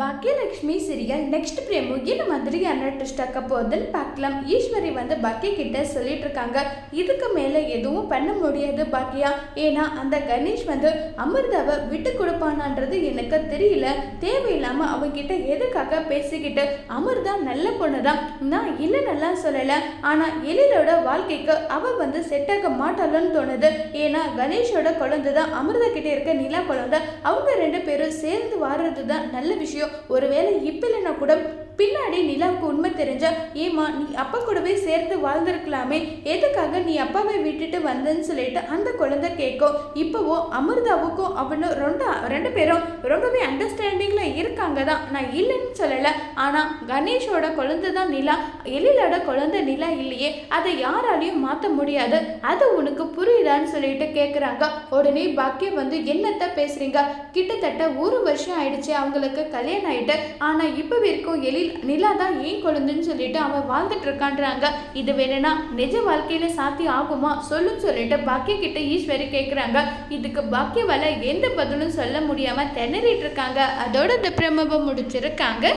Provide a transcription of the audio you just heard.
Baakiyalakshmi serial next Prem. என்ன மாதிரியான twist ஆக்க போகுதுன்னு பார்க்கலாம். ஈஸ்வரி வந்து பாக்கிய கிட்ட சொல்லிட்டு இருக்காங்க இதுக்கு மேலே எதுவும் பண்ண முடியாது பாக்கியா. ஏன்னா அந்த கணேஷ் வந்து அமிர்தாவை விட்டு கொடுப்பானான்றது எனக்கு தெரியல. தேவையில்லாமல் அவங்கிட்ட எதுக்காக பேசிக்கிட்டு அமிர்தா நல்ல பொண்ணு தான் நான் இல்லை நல்லா சொல்லலை. ஆனால் எழிலோட வாழ்க்கைக்கு அவ வந்து செட் ஆக மாட்டாளோன்னு தோணுது. ஏன்னா கணேஷோட குழந்தை தான் அமிர்தா கிட்ட இருக்க நிலா குழந்தை. அவங்க ரெண்டு பேரும் சேர்ந்து வாடுறது தான் நல்ல விஷயம். ஒருவேளை இப்போ இல்லைன்னா கூட பின்னாடி நிலாவுக்கு உண்மை தெரிஞ்ச ஏமா நீ அப்பா கூடவே சேர்ந்து வாழ்ந்திருக்கலாமே. எதுக்காக நீ அப்பாவை விட்டுட்டு வந்தேன்னு சொல்லிட்டு அந்த குழந்தை கேட்கும். இப்போவோ அமிர்தாவுக்கும் அவனும் ரெண்டு ரெண்டு பேரும் ரொம்பவே அண்டர்ஸ்டாண்டிங்கில் இருக்காங்க தான். நான் இல்லைன்னு சொல்லலை. ஆனால் கணேஷோட குழந்தை தான் நிலா. எழிலோட குழந்தை நிலா இல்லையே. அதை யாராலையும் மாற்ற முடியாது. அது உனக்கு புரியுதான்னு சொல்லிட்டு கேட்குறாங்க உடனே பாக்கியம் வந்து என்னத்த பேசுறீங்க? கிட்டத்தட்ட ஒரு வருஷம் ஆயிடுச்சு. அவங்களுக்கு கல்யாணம் ஆகிட்டு ஆனால் இப்போ வரைக்கும் எழில் நிலா தான் ஏன் குழந்தைன்னு சொல்லிட்டு அவன் வாழ்ந்துட்டு இருக்கான்றாங்க. இது வேணும்னா நிஜ வாழ்க்கையில சாத்தி ஆகுமா? சொல்லுன்னு சொல்லிட்டு பாக்கிய கிட்ட ஈஸ்வரி கேட்குறாங்க இதுக்கு பாக்கியவால எந்த பதிலும் சொல்ல முடியாம திணறிட்டு இருக்காங்க. அதோட இந்த பிரமபம் முடிச்சிருக்காங்க.